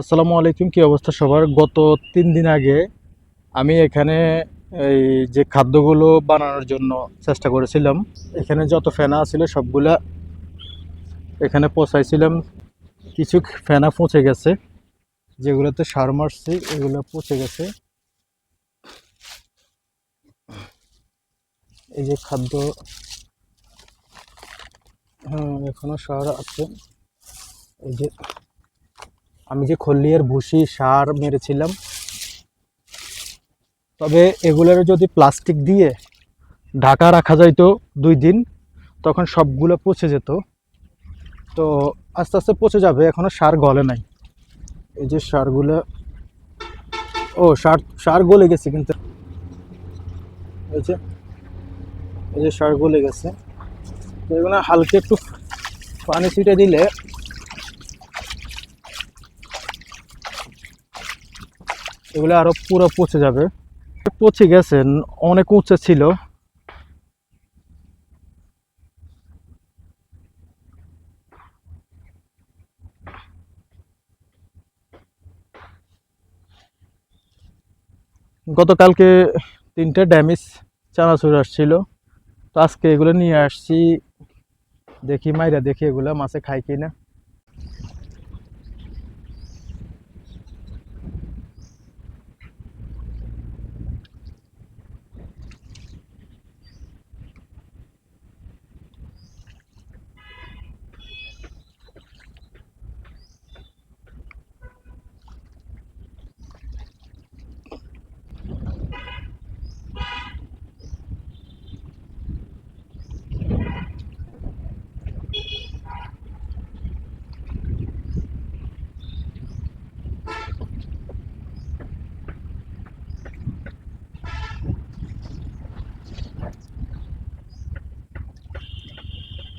আসসালামু আলাইকুম, কি অবস্থা সবার? গত তিন দিন আগে আমি এখানে এই যে খাদ্যগুলো বানানোর জন্য চেষ্টা করেছিলাম, এখানে যত ফেনা ছিল সবগুলা এখানে পচাইছিলাম। কিছু ফেনা পচে গেছে, যেগুলোতে সার মারছি, এগুলো পচে গেছে। এই যে খাদ্য হ্যাঁ এখনও সার আছে। এই যে আমি যে খল্লিয়ার ভুসি, সার মেরেছিলাম, তবে এগুলোর যদি প্লাস্টিক দিয়ে ঢাকা রাখা যাইতো দুই দিন, তখন সবগুলো পচে যেত। তো আস্তে আস্তে পচে যাবে এখনও সার গলে নাই। এই যে সারগুলো, ও, সার সার গলে গেছে কিন্তু। এই যে এই যে সার গলে গেছে। এগুলো হালকা একটু পানি ছিটে দিলে এগুলো আরও পুরো পচে যাবে। পচে গেছে, অনেক উঁচু ছিল। গতকালকে তিনটে ড্যামেজ চানাচুর আসছিল। তো আজকে এগুলো নিয়ে আসছি। দেখি, মাইরা দেখি এগুলো মাছে খাই কিনা।